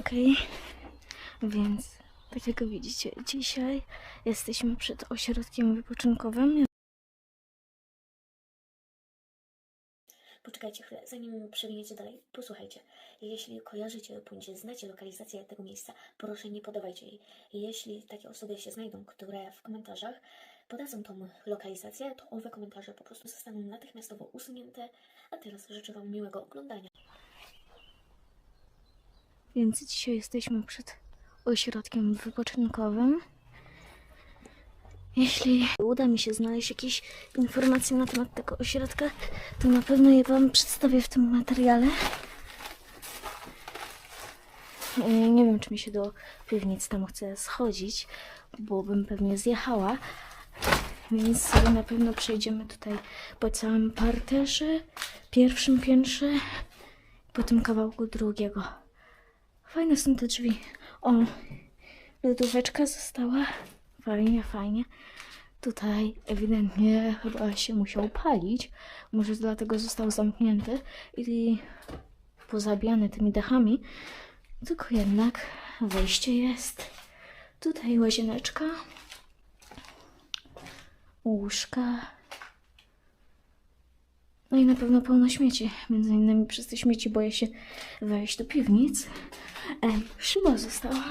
Okej, więc tak jak widzicie, dzisiaj jesteśmy przed ośrodkiem wypoczynkowym. Poczekajcie chwilę, zanim przewiniecie dalej, posłuchajcie. Jeśli kojarzycie bądź znacie lokalizację tego miejsca, proszę nie podawajcie jej. Jeśli takie osoby się znajdą, które w komentarzach podadzą tą lokalizację, to owe komentarze po prostu zostaną natychmiastowo usunięte. A teraz życzę Wam miłego oglądania. Więc dzisiaj jesteśmy przed ośrodkiem wypoczynkowym. Jeśli uda mi się znaleźć jakieś informacje na temat tego ośrodka, to na pewno je Wam przedstawię w tym materiale. E, Nie wiem, czy mi się do piwnic tam chce schodzić, bo bym pewnie zjechała. Więc sobie na pewno przejdziemy tutaj po całym parterze, pierwszym piętrze, po tym kawałku drugiego. Fajne są te drzwi. O, lodóweczka została. Fajnie, fajnie. Tutaj ewidentnie chyba się musiał palić. Może dlatego został zamknięty i pozabijany tymi dachami. Tylko jednak wejście jest. Tutaj łazieneczka. Łóżka. No i na pewno pełno śmieci. Między innymi przez te śmieci boję się wejść do piwnic. E, szyba została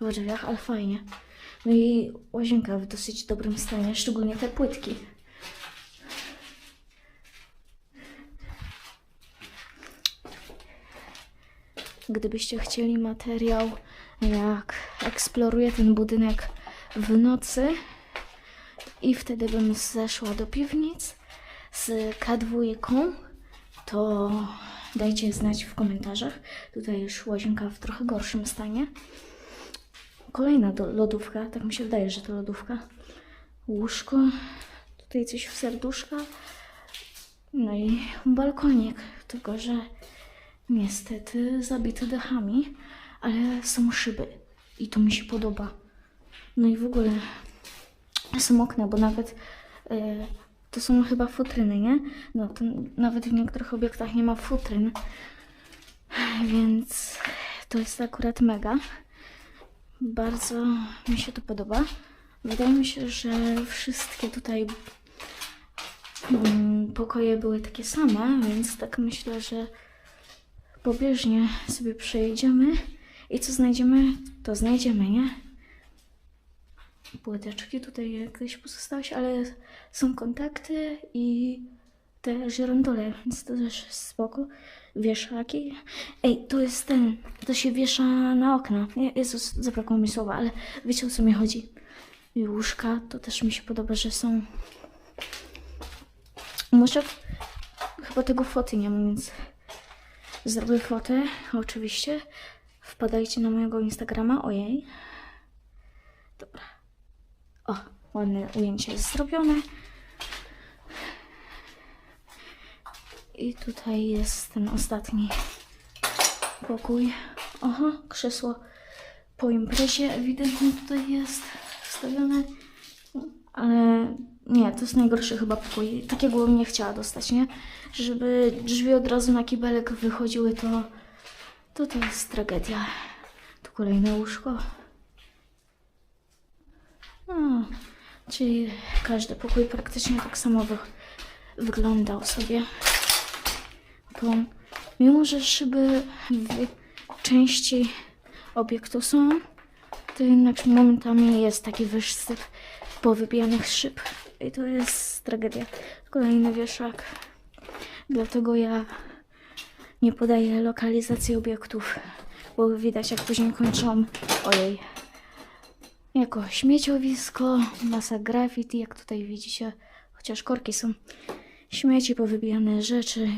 w drzwiach, ale fajnie. No i łazienka w dosyć dobrym stanie, szczególnie te płytki. Gdybyście chcieli materiał, jak eksploruję ten budynek w nocy i wtedy bym zeszła do piwnic z K2, to dajcie znać w komentarzach. Tutaj już łazienka w trochę gorszym stanie. Kolejna lodówka, tak mi się wydaje, że to lodówka. Łóżko, tutaj coś w serduszka. No i balkonik, tylko że niestety zabity dechami, ale są szyby i to mi się podoba. No i w ogóle są okna, bo nawet e, to są chyba futryny, nie? No to nawet w niektórych obiektach nie ma futryn, więc to jest akurat mega. Bardzo mi się to podoba. Wydaje mi się, że wszystkie tutaj mm, pokoje były takie same, więc tak myślę, że pobieżnie sobie przejedziemy i co znajdziemy, to znajdziemy, nie? Płyteczki tutaj jakieś pozostałaś, ale są kontakty i te żyrandole, więc to też spoko. Wieszaki. Ej, to jest ten, to się wiesza na okna. Je- Jezus, zabrakło mi słowa, ale wiecie o co mi chodzi. I łóżka, to też mi się podoba, że są... Muszę... Chyba tego foty nie mam, więc zrobię fotę, oczywiście. Wpadajcie na mojego Instagrama, ojej. Dobra. Ładne ujęcie jest zrobione. I tutaj jest ten ostatni pokój. Aha, krzesło po imprezie ewidentnie tutaj jest wstawione. Ale nie, to jest najgorszy chyba pokój. Takiego bym nie chciała dostać, nie? Żeby drzwi od razu na kibelek wychodziły, to to, to jest tragedia. Tu kolejne łóżko. No, czyli każdy pokój praktycznie tak samo wy, wyglądał sobie. Bo mimo, że szyby w części obiektu są, to jednak momentami jest taki wysyp powybijanych szyb. I to jest tragedia. Kolejny wieszak. Dlatego ja nie podaję lokalizacji obiektów, bo widać jak później kończą. Ojej. Jako śmieciowisko, masa graffiti, jak tutaj widzicie, chociaż korki są śmieci, powybijane rzeczy.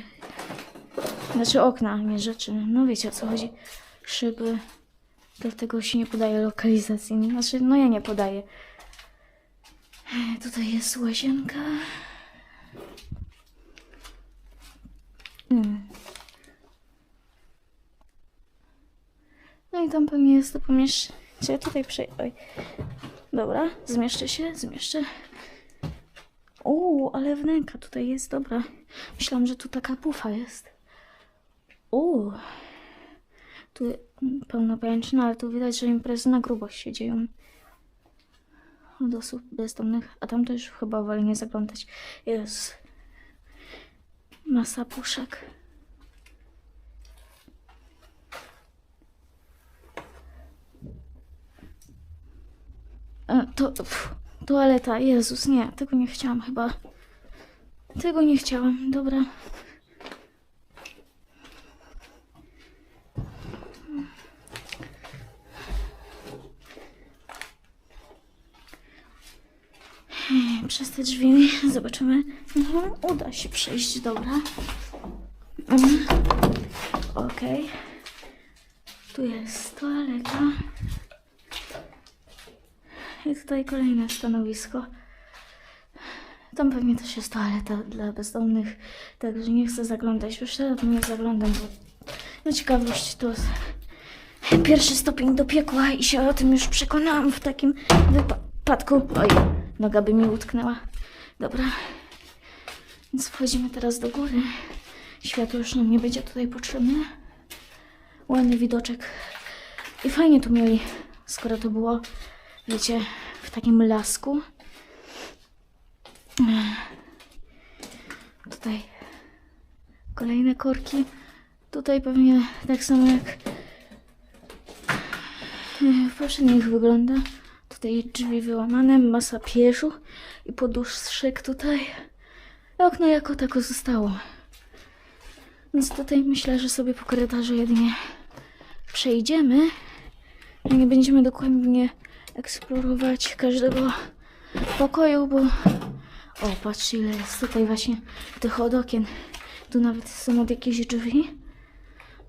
Znaczy okna, nie rzeczy. No wiecie o co chodzi. Szyby. Dlatego się nie podaje lokalizacji. Znaczy, no ja nie podaję. Tutaj jest łazienka. Hmm. No i tam pewnie jest to pomieszczenie. Czy tutaj przejdę? Oj. Dobra, zmieszczę się, zmieszczę. Uuu, ale wnęka tutaj jest, dobra. Myślałam, że tu taka pufa jest. Uuu. Tu pełnopajęczne, ale tu widać, że imprezy na grubo się dzieją. Od osób bezdomnych, a tam też chyba woli nie zaglądać. Jest masa puszek. To pff, toaleta, Jezus, nie, tego nie chciałam chyba. Tego nie chciałam, dobra. Przez te drzwi zobaczymy. Mhm, uda się przejść, dobra. Mhm. Okej. Tu jest toaleta. I tutaj kolejne stanowisko. Tam pewnie też jest toaleta dla bezdomnych, także nie chcę zaglądać. Już teraz nie zaglądam, bo na ciekawość to pierwszy stopień do piekła i się o tym już przekonałam w takim wypadku. Oj, noga by mi utknęła. Dobra, więc wchodzimy teraz do góry. Światło już nam nie będzie tutaj potrzebne. Ładny widoczek. I fajnie tu mieli, skoro to było, wiecie, w takim lasku. Tutaj kolejne korki. Tutaj pewnie tak samo jak w poprzednich wygląda. Tutaj drzwi wyłamane, masa pieszu i poduszek tutaj. Okno jako tako zostało. Więc tutaj myślę, że sobie po korytarzu jedynie przejdziemy. Nie będziemy dokładnie eksplorować każdego pokoju, bo o, patrzcie ile jest tutaj właśnie tych od okien. Tu nawet są od jakieś drzwi,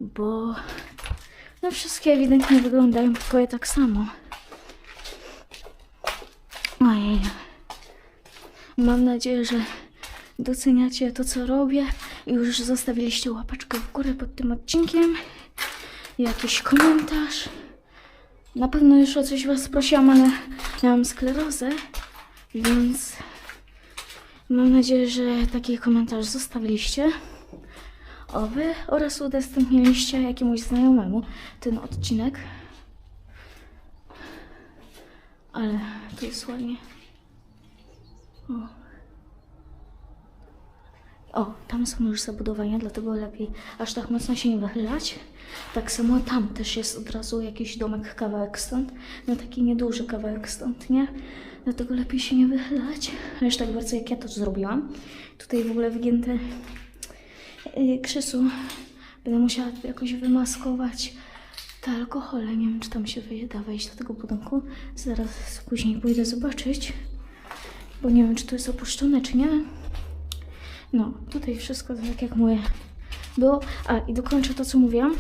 bo no wszystkie ewidentnie wyglądają pokoje tak samo. Ojej. Mam nadzieję, że doceniacie to, co robię i już zostawiliście łapeczkę w górę pod tym odcinkiem. Jakiś komentarz. Na pewno już o coś was prosiłam, ale miałam sklerozę, więc mam nadzieję, że taki komentarz zostawiliście. O wy oraz udostępniliście jakiemuś znajomemu ten odcinek. Ale tu jest ładnie. O. O, tam są już zabudowania, dlatego lepiej aż tak mocno się nie wychylać. Tak samo tam też jest od razu jakiś domek kawałek stąd. No taki nieduży kawałek stąd, nie? Dlatego lepiej się nie wychylać. Aż tak bardzo jak ja to zrobiłam. Tutaj w ogóle wygięte yy, krzysu. Będę musiała jakoś wymaskować te alkohole. Nie wiem, czy tam się da wejść do tego budynku. Zaraz później pójdę zobaczyć. Bo nie wiem, czy to jest opuszczone, czy nie. No, tutaj wszystko tak jak mówię było. A i dokończę to, co mówiłam.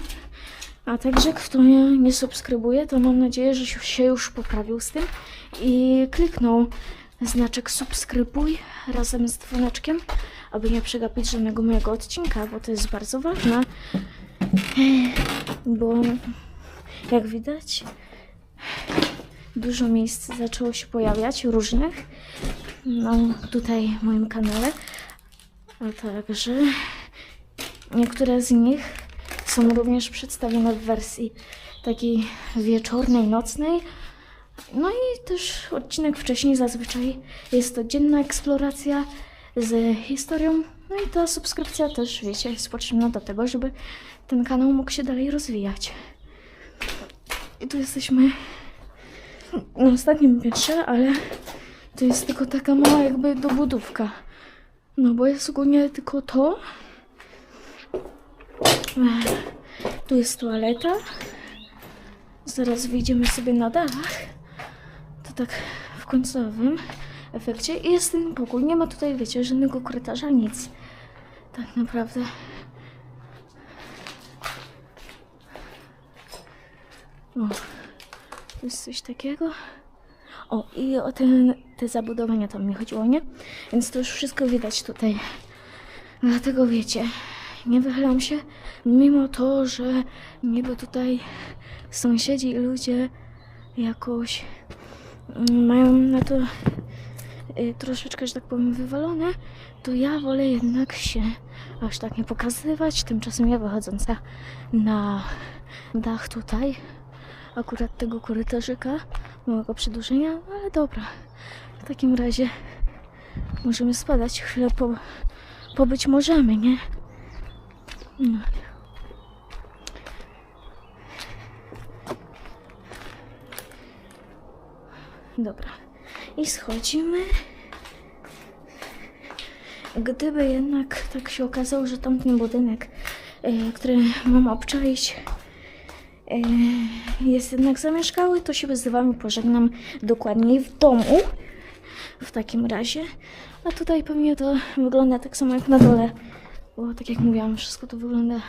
A także kto mnie nie subskrybuje, to mam nadzieję, że się już poprawił z tym i kliknął znaczek subskrybuj razem z dzwoneczkiem, aby nie przegapić żadnego mojego odcinka, bo to jest bardzo ważne. Bo jak widać, dużo miejsc zaczęło się pojawiać różnych. No, tutaj w moim kanale. A także niektóre z nich są również przedstawione w wersji takiej wieczornej, nocnej. No i też odcinek wcześniej zazwyczaj jest to dzienna eksploracja z historią. No i ta subskrypcja też, wiecie, jest potrzebna do tego, żeby ten kanał mógł się dalej rozwijać. I tu jesteśmy na ostatnim piętrze, ale to jest tylko taka mała jakby dobudówka. No bo jest ogólnie tylko to. Ech, Tu jest toaleta. Zaraz wyjdziemy sobie na dach. To tak w końcowym efekcie. I jest ten pokój. Nie ma tutaj, wiecie, żadnego korytarza, nic. Tak naprawdę. O, tu jest coś takiego. O, i o te zabudowania tam mi chodziło, nie? Więc to już wszystko widać tutaj. Dlatego wiecie, nie wychylam się, mimo to, że niby tutaj sąsiedzi i ludzie jakoś mm, mają na to y, troszeczkę, że tak powiem, wywalone, to ja wolę jednak się aż tak nie pokazywać. Tymczasem ja wychodząca na dach tutaj, akurat tego korytarzyka, małego przedłużenia, ale dobra. W takim razie możemy spadać, chwilę po, pobyć możemy, nie? No. Dobra. I schodzimy. Gdyby jednak tak się okazało, że tamten budynek, e, który mam obczaić, jest jednak zamieszkały, to się z Wami pożegnam dokładniej w domu. W takim razie. A tutaj pewnie to wygląda tak samo jak na dole. Bo tak jak mówiłam, wszystko to wygląda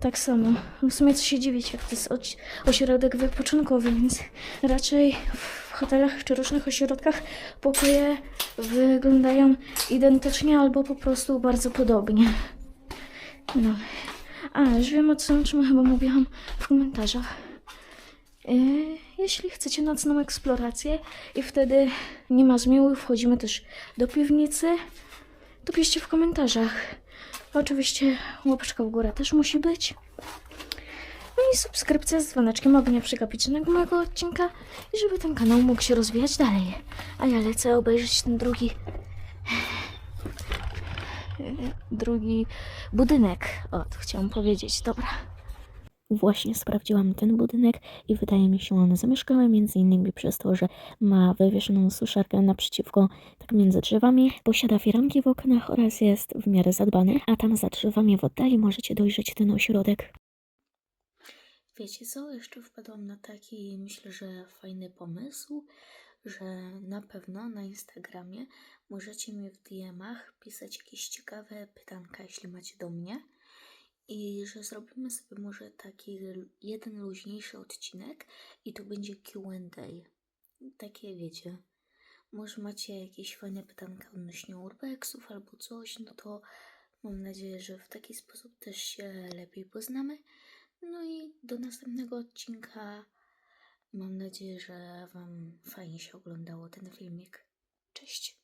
tak samo. W sumie co się dziwić, jak to jest oś- ośrodek wypoczynkowy, więc raczej w hotelach czy różnych ośrodkach pokoje wyglądają identycznie albo po prostu bardzo podobnie. No. A, już wiem o co, czym chyba mówiłam w komentarzach. Yy, jeśli chcecie nocną eksplorację i wtedy nie ma zmiłu, wchodzimy też do piwnicy, to piszcie w komentarzach. Oczywiście łapeczka w górę też musi być. No i subskrypcja z dzwoneczkiem, aby nie przegapić żadnego mojego odcinka i żeby ten kanał mógł się rozwijać dalej. A ja lecę obejrzeć ten drugi drugi budynek. O, to chciałam powiedzieć. Dobra. Właśnie sprawdziłam ten budynek i wydaje mi się on zamieszkały między innymi przez to, że ma wywieszoną suszarkę naprzeciwko, tak między drzewami, posiada firanki w oknach oraz jest w miarę zadbany, a tam za drzewami w oddali możecie dojrzeć ten ośrodek. Wiecie co, jeszcze wpadłam na taki, myślę, że fajny pomysł, że na pewno na Instagramie możecie mi w DM-ach pisać jakieś ciekawe pytanka, jeśli macie do mnie. I że zrobimy sobie może taki jeden luźniejszy odcinek i to będzie QA. Takie wiecie. Może macie jakieś fajne pytanka odnośnie urbexów albo coś, no to mam nadzieję, że w taki sposób też się lepiej poznamy. No i do następnego odcinka. Mam nadzieję, że Wam fajnie się oglądało ten filmik. Cześć!